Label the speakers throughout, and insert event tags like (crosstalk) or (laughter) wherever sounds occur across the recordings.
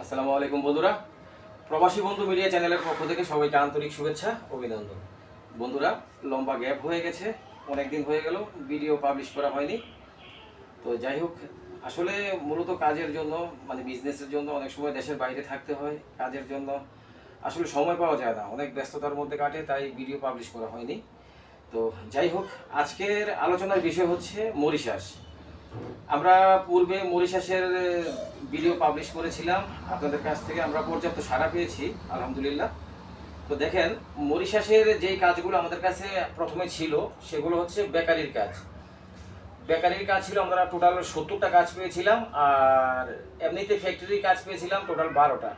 Speaker 1: আসসালামু আলাইকুম বন্ধুরা। প্রবাসী বন্ধু মিডিয়া চ্যানেলের পক্ষ থেকে সবাইকে আন্তরিক শুভেচ্ছা, অভিনন্দন। বন্ধুরা, লম্বা গ্যাপ হয়ে গেছে, অনেক দিন হয়ে গেল, ভিডিও পাবলিশ করা হয়নি। তো যাই হোক, আসলে মূলত কাজের জন্য মানে বিজনেসের জন্য অনেক সময় দেশের বাইরে থাকতে হয়, কাজের জন্য আসলে সময় পাওয়া যায় না, অনেক ব্যস্ততার মধ্যে কাটে, তাই ভিডিও পাবলিশ করা হয়নি। তো যাই হোক, আজকের আলোচনার বিষয় হচ্ছে মরিশাস। আমরা পূর্বে মরিশাসের ভিডিও পাবলিশ করেছিলাম। আপনাদের কাছ থেকে আমরা পর্যাপ্ত সাড়া পেয়েছি, আলহামদুলিল্লাহ। তো দেখেন, মরিশাসের যেই কাজগুলো আমাদের কাছে প্রথমে ছিল, সেগুলো হচ্ছে বেকারির কাজ। বেকারির কাজ ছিল, আমরা টোটাল সত্তরটা কাজ পেয়েছিলাম, আর এমনিতে ফ্যাক্টরির কাজ পেয়েছিলাম টোটাল বারোটা।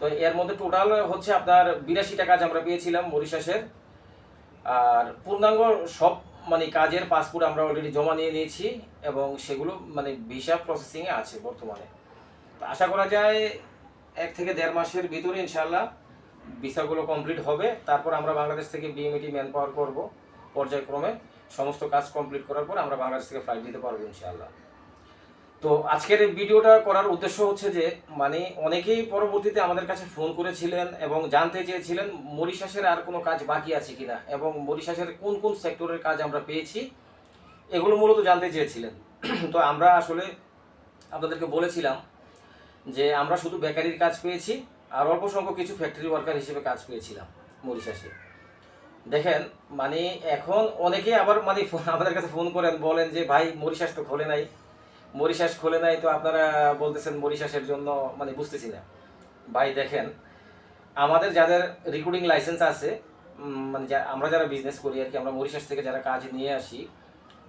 Speaker 1: তো এর মধ্যে টোটাল হচ্ছে আপনার বিরাশিটা কাজ আমরা পেয়েছিলাম মরিশাসের। আর পূর্ণাঙ্গ সব মানে কাজের পাসপোর্ট আমরা অলরেডি জমা নিয়ে নিয়েছি এবং সেগুলো মানে ভিসা প্রসেসিংয়ে আছে বর্তমানে। আশা করা যায় এক থেকে দেড় মাসের ভিতরে ইনশাল্লাহ ভিসাগুলো কমপ্লিট হবে। তারপর আমরা বাংলাদেশ থেকে বিএমইটি ম্যান পাওয়ার করব। পর্যায়ক্রমে সমস্ত কাজ কমপ্লিট করার পর আমরা বাংলাদেশ থেকে ফ্লাইট দিতে পারব ইনশাআল্লাহ। তো আজকের এই ভিডিওটা করার উদ্দেশ্য হচ্ছে যে মানে অনেকেই পরবর্তীতে আমাদের কাছে ফোন করেছিলেন এবং জানতে চেয়েছিলেন মরিশাসের আর কোনো কাজ বাকি আছে কিনা এবং মরিশাসের কোন কোন সেক্টরের কাজ আমরা পেয়েছি, এগুলো মূলত জানতে চেয়েছিলেন। (clears throat) তো আমরা আসলে আপনাদেরকে বলেছিলাম যে, আমরা শুধু বেকারির কাজ পেয়েছি আর অল্প সংখ্যক কিছু ফ্যাক্টরি ওয়ার্কার হিসেবে কাজ পেয়েছিলাম মরিশাসে। দেখেন মানে এখন অনেকে আবার মানে আমাদের কাছে ফোন করেন, বলেন যে, ভাই, মরিশাস তো খোলে নাই। মরিশাস খোলে নাই তো আপনারা বলতেছেন মরিশাসের জন্য মানে বুঝতেছি না। ভাই, দেখেন, আমাদের যাদের রিক্রুটিং লাইসেন্স আছে মানে আমরা যারা বিজনেস করি আর কি, আমরা মরিশাস থেকে যারা কাজ নিয়ে আসি,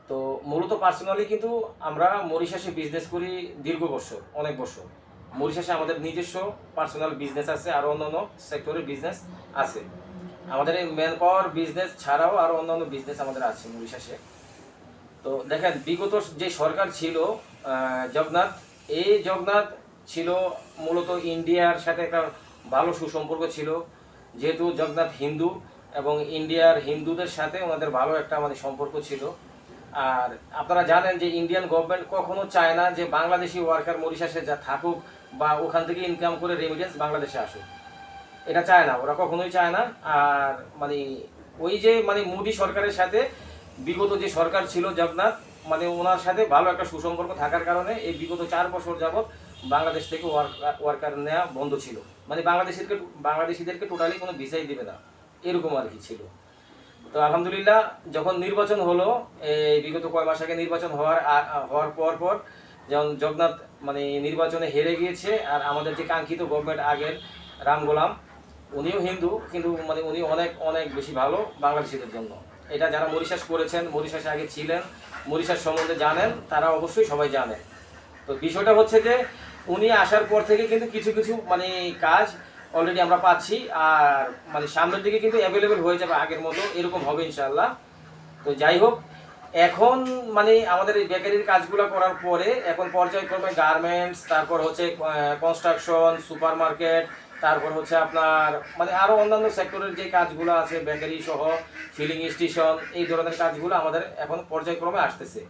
Speaker 1: তো মূলত পার্সোনালি কিন্তু আমরা মরিশাসে বিজনেস করি দীর্ঘ বছর, অনেক বছর। মরিশাসে আমাদের নিজস্ব পার্সোনাল বিজনেস আছে, আর অন্যান্য সেক্টরের বিজনেস আছে। আমাদের এই ম্যান পাওয়ার বিজনেস ছাড়াও আরও অন্যান্য বিজনেস আমাদের আছে মরিশাসে। তো দেখেন, বিগত যে সরকার ছিল জগন্নাথ, এই জগন্নাথ ছিল মূলত ইন্ডিয়ার সাথে একটা ভালো সুসম্পর্ক ছিল। যেহেতু জগন্নাথ হিন্দু এবং ইন্ডিয়ার হিন্দুদের সাথে ওনাদের ভালো একটা মানে সম্পর্ক ছিল। আর আপনারা জানেন যে ইন্ডিয়ান গভর্নমেন্ট কখনো চায় না যে বাংলাদেশি ওয়ার্কার মরিশাসে যা থাকুক বা ওখান থেকে ইনকাম করে রেমিডেন্স বাংলাদেশে আসুক। এটা চায় না, ওরা কখনোই চায় না। আর মানে ওই যে মানে মোদী সরকারের সাথে বিগত যে সরকার ছিল জগন্নাথ মানে ওনার সাথে ভালো একটা সুসম্পর্ক থাকার কারণে এই বিগত চার বছর যাবৎ বাংলাদেশ থেকে ওয়ার্কার নেওয়া বন্ধ ছিল। মানে বাংলাদেশিদেরকে বাংলাদেশিদেরকে টোটালি কোনো ভিসাই দেবে না। এরকম আর কি ছিল। তো আলহামদুলিল্লাহ, যখন নির্বাচন হলো, এই বিগত কয় মাস আগে নির্বাচন হওয়ার হওয়ার পর পর যেমন জগন্নাথ মানে নির্বাচনে হেরে গিয়েছে, আর আমাদের যে কাঙ্ক্ষিত গভর্নমেন্ট আগের রাম গোলাম, উনিও হিন্দু, কিন্তু মানে উনি অনেক অনেক বেশি ভালো বাংলাদেশিদের জন্য। এটা যারা মরিশাস করেছেন, মরিশাসে আগে ছিলেন, মরিশাস সম্বন্ধে জানেন, তারা অবশ্যই সবাই জানেন তো বিষয়টা হচ্ছে যে, উনি আসার পর থেকে কিন্তু কিছু কিছু মানে কাজ অলরেডি আমরা পাচ্ছি, আর মানে সামনের দিকে কিন্তু অ্যাভেলেবেল হয়ে যাবে আগের মতো, এরকম হবে ইনশাল্লাহ তো যাই হোক, এখন মানে আমাদের এই বেকারির কাজগুলো করার পরে, এখন পর্যায়ক্রমে গার্মেন্টস তারপর হচ্ছে কনস্ট্রাকশন সুপার মার্কেট তারপর হচ্ছে আপনার মানে আরও অন্যান্য সেক্টরের যে কাজগুলো আছে বেকারি সহ ফিলিং স্টেশন এই ধরনের কাজগুলো আমাদের এখন পর্যায়ক্রমে আসতেছে।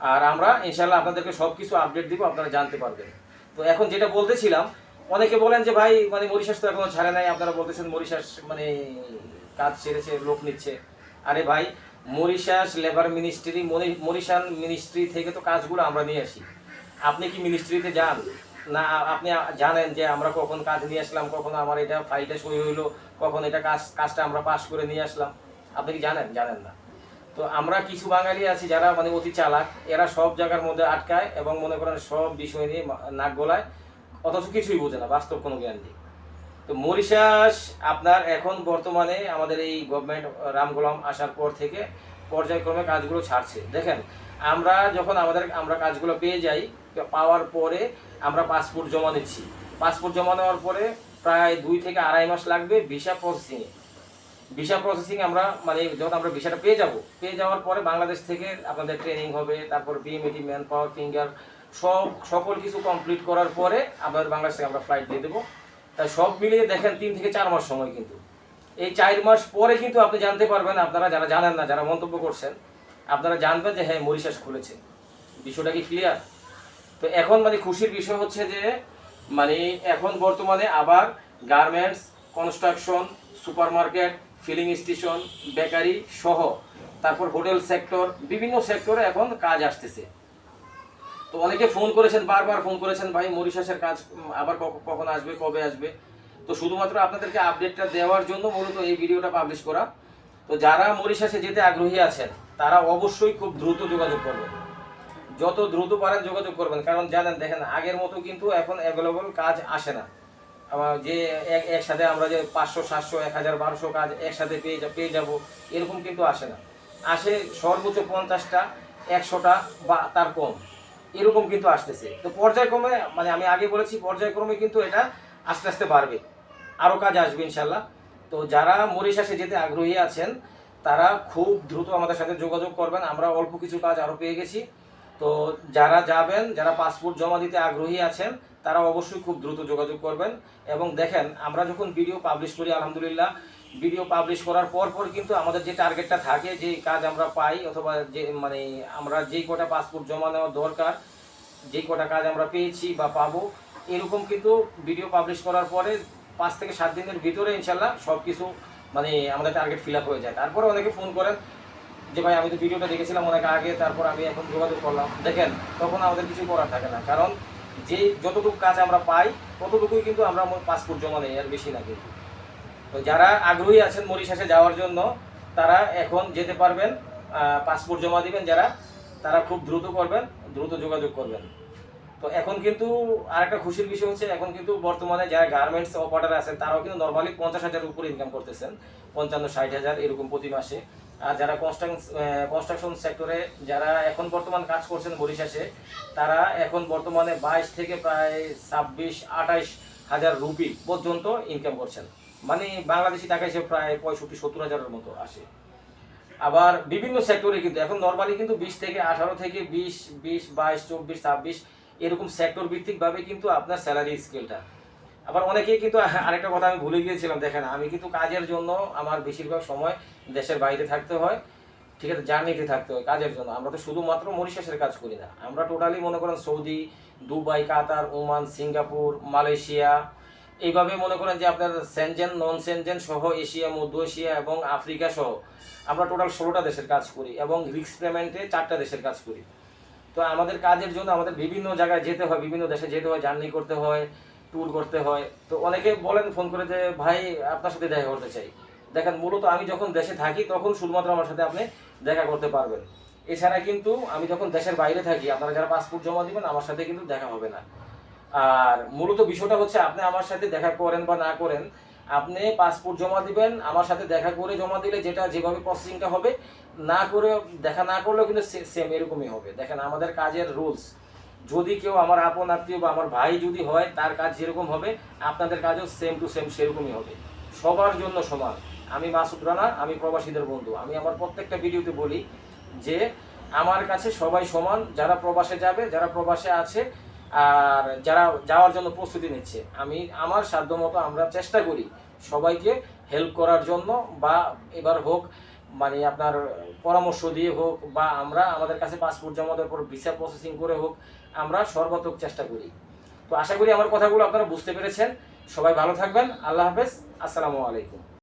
Speaker 1: আর আমরা ইনশাল্লাহ আপনাদেরকে সব কিছু আপডেট দিব, আপনারা জানতে পারবেন। তো এখন যেটা বলতেছিলাম, অনেকে বলেন যে, ভাই মানে মরিশাস তো এখনও ছাড়ে নাই। আপনারা বলতেছেন, মরিশাস মানে কাজ ছেড়েছে লোক নিচ্ছে। আরে ভাই, Mauritius labour ministry Mauritian ministry থেকে তো কাজগুলো আমরা নিয়ে আসি। আপনি কি মিনিস্ট্রিতে যান? না, আপনি জানেন যে আমরা কখন কাজ নিয়ে আসলাম, কখন আমার এটা ফাইলটা সই হইল, কখন এটা কাজ, কাজটা আমরা পাস করে নিয়ে আসলাম। আপনি কি জানেন? জানেন না। তো আমরা কিছু বাঙালি আছি যারা মানে অতি চালাক, এরা সব জায়গার মধ্যে আটকায় এবং মনে করেন সব বিষয় নিয়ে নাক গলায়, অথচ কিছুই বোঝে না, বাস্তব কোনো জ্ঞান নেই। তো মরিশাস, আপনার এখন বর্তমানে আমাদের এই গভর্নমেন্ট রাম গোলাম আসার পর থেকে পর্যায়ক্রমে কাজগুলো ছাড়ছে। দেখেন, আমরা যখন আমাদের, আমরা কাজগুলো পেয়ে যাই, পাওয়ার পরে আমরা পাসপোর্ট জমা দিচ্ছি পাসপোর্ট জমা দেওয়ার পরে প্রায় দুই থেকে আড়াই মাস লাগবে ভিসা প্রসেসিংয়ে ভিসা প্রসেসিং আমরা মানে যখন আমরা ভিসাটা পেয়ে যাব, পেয়ে যাওয়ার পরে বাংলাদেশ থেকে আপনাদের ট্রেনিং হবে, তারপর বিএমএটি ম্যান পাওয়ার ফিঙ্গার সব, সকল কিছু কমপ্লিট করার পরে আপনাদের বাংলাদেশ থেকে আমরা ফ্লাইট দিয়ে দেবো। তাই সব মিলিয়ে দেখেন, তিন থেকে চার মাস সময় কিন্তু। এই চার মাস পরে কিন্তু আপনি জানতে পারবেন, আপনারা যারা জানেন না, যারা মন্তব্য করছেন, আপনারা জানবেন যে হ্যাঁ মরিশাস খুলেছে। বিষয়টা কি ক্লিয়ার তো এখন মানে খুশির বিষয় হচ্ছে যে মানে এখন বর্তমানে আবার garments construction supermarket filling station bakery সহ, তারপর হোটেল সেক্টর বিভিন্ন সেক্টরে এখন কাজ আসতেছে। তো অনেকে ফোন করেছেন, বারবার ফোন করেছেন, ভাই মরিশাসের কাজ আবার কখন আসবে, কবে আসবে? তো শুধুমাত্র আপনাদেরকে আপডেটটা দেওয়ার জন্য মূলত এই ভিডিওটা পাবলিশ করা। তো যারা মরিশাসে যেতে আগ্রহী আছেন, তারা অবশ্যই খুব দ্রুত যোগাযোগ করবেন। যত দ্রুত পারেন যোগাযোগ করবেন, কারণ জানেন, দেখেন, আগের মতো কিন্তু এখন অ্যাভেলেবল কাজ আসে না। যে এক, একসাথে আমরা যে পাঁচশো, সাতশো, এক হাজার, বারোশো কাজ একসাথে পেয়ে যা, পেয়ে যাব, এরকম কিন্তু আসে না। আসে সর্বোচ্চ পঞ্চাশটা, একশোটা বা তার কম। এরকম কিন্তু আসতেছে। তো পর্যায়ক্রমে মানে আমি আগে বলেছি, পর্যায়ক্রমে কিন্তু এটা আস্তে আস্তে বাড়বে। আরও কাজ আসবে ইনশাল্লাহ। তো যারা মরিশাসে যেতে আগ্রহী আছেন, তারা খুব দ্রুত আমাদের সাথে যোগাযোগ করবেন। আমরা অল্প কিছু কাজ আরও পেয়ে গেছি। তো যারা যাবেন, যারা পাসপোর্ট জমা দিতে আগ্রহী আছেন, তারা অবশ্যই খুব দ্রুত যোগাযোগ করবেন। এবং দেখেন, আমরা যখন ভিডিও পাবলিশ করি, আলহামদুলিল্লাহ ভিডিও পাবলিশ করার পর পর কিন্তু আমাদের যে টার্গেটটা থাকে, যে কাজ আমরা পাই, অথবা যে মানে আমরা যেই কটা পাসপোর্ট জমা নেওয়া দরকার, যেই কটা কাজ আমরা পেয়েছি বা পাবো, এরকম কিন্তু ভিডিও পাবলিশ করার পরে পাঁচ থেকে সাত দিনের ভিতরে ইনশাল্লাহ সব কিছু মানে আমাদের টার্গেট ফিল আপ হয়ে যায়। তারপরে অনেকে ফোন করেন যে, ভাই, আমি তো ভিডিওটা দেখেছিলাম অনেক আগে, তারপর আমি এখন যোগাযোগ করলাম। দেখেন, তখন আমাদের কিছু করার থাকে না। কারণ যে, যতটুকু কাজ আমরা পাই, ততটুকুই কিন্তু আমরা পাসপোর্ট জমা নেই, আর বেশি না কিন্তু। তো যারা আগ্রহী আছেন মরিশাসে যাওয়ার জন্য, তারা এখন যেতে পারবেন পাসপোর্ট জমা দিবেন যারা, তারা খুব দ্রুত করবেন, দ্রুত যোগাযোগ করবেন। তো এখন কিন্তু আরেকটা খুশির বিষয় হচ্ছে, এখন কিন্তু বর্তমানে যারা গার্মেন্টস অপারেটার আছেন, তারাও কিন্তু নর্মালি পঞ্চাশ হাজারের উপরে ইনকাম করতেছেন। পঞ্চান্ন, ষাট হাজার এরকম প্রতি মাসে। আর যারা কনস্ট্রাকশন সেক্টরে যারা এখন বর্তমান কাজ করছেন বরিশাসে, তারা এখন বর্তমানে বাইশ থেকে প্রায় ছাব্বিশ, আঠাইশ হাজার রুপি পর্যন্ত ইনকাম করছেন। মানে বাংলাদেশি টাকা হিসেবে প্রায় পঁয়ষট্টি, সত্তর হাজারের মতো আসে। আবার বিভিন্ন সেক্টরে কিন্তু, এখন নর্মালি কিন্তু বিশ থেকে আঠারো থেকে বিশ বিশ, বাইশ, চব্বিশ, ছাব্বিশ এরকম সেক্টর ভিত্তিকভাবে কিন্তু আপনার স্যালারি স্কেলটা আবার অনেকেই কিন্তু আরেকটা কথা আমি ভুলে গিয়েছিলাম, দেখেন, আমি কিন্তু কাজের জন্য আমার বেশিরভাগ সময় দেশের বাইরে থাকতে হয়, ঠিক আছে, জার্নিতে থাকতে হয় কাজের জন্য। আমরা তো শুধুমাত্র মরিশাসের কাজ করি না। আমরা টোটালি মনে করেন Saudi, Dubai, Qatar, Oman, Singapore, Malaysia, এইভাবে মনে করেন যে আপনার সেনজেন নন সেনজেন সহ এশিয়া, মধ্য এশিয়া এবং আফ্রিকা সহ আমরা টোটাল ষোলোটা দেশের কাজ করি এবং রিক্স পেমেন্টে চারটা দেশের কাজ করি। তো আমাদের কাজের জন্য আমাদের বিভিন্ন জায়গায় যেতে হয়, বিভিন্ন দেশে যেতে হয়, জার্নি করতে হয় ট্যুর করতে হয়। তো অনেকে বলেন, ফোন করে যে, ভাই, আপনার সাথে দেখা করতে চাই। দেখেন, মূলত আমি যখন দেশে থাকি, তখন শুধুমাত্র আমার সাথে আপনি দেখা করতে পারবেন। এছাড়া কিন্তু আমি যখন দেশের বাইরে থাকি, আপনারা যারা পাসপোর্ট জমা দিবেন, আমার সাথে কিন্তু দেখা হবে না। আর মূলত বিষয়টা হচ্ছে, আপনি আমার সাথে দেখা করেন বা না করেন আপনি পাসপোর্ট জমা দিবেন, আমার সাথে দেখা করে জমা দিলে যেটা যেভাবে প্রসেসিংটা হবে, না করে দেখা না করলেও কিন্তু সেম এরকমই হবে। দেখেন, আমাদের কাজের রুলস যদি কেউ আমার আপন আত্মীয় বা আমার ভাই যদি হয়, তার কাজ যেরকম হবে, আপনাদের কাজও সেম টু সেম সেরকমই হবে। সবার জন্য সমান। আমি মাসুদ রানা, আমি প্রবাসীদের বন্ধু। আমি আমার প্রত্যেকটা ভিডিওতে বলি যে, আমার কাছে সবাই সমান, যারা প্রবাসে যাবে, যারা প্রবাসে আছে, আর যারা যাওয়ার জন্য প্রস্তুতি নিচ্ছে, আমি আমার সাধ্য মতো আমরা চেষ্টা করি। সবাইকে হেল্প করার জন্য বা এবার হোক মানে আপনার পরামর্শ দিয়ে হোক বা আমরা আমাদের কাছে পাসপোর্ট জমা দেওয়ার পর ভিসা প্রসেসিং করে হোক, আমরা সর্বাত্মক চেষ্টা করি। তো আশা করি আমার কথাগুলো আপনারা বুঝতে পেরেছেন। সবাই ভালো থাকবেন। আল্লাহ হাফেজ। আসসালামু আলাইকুম।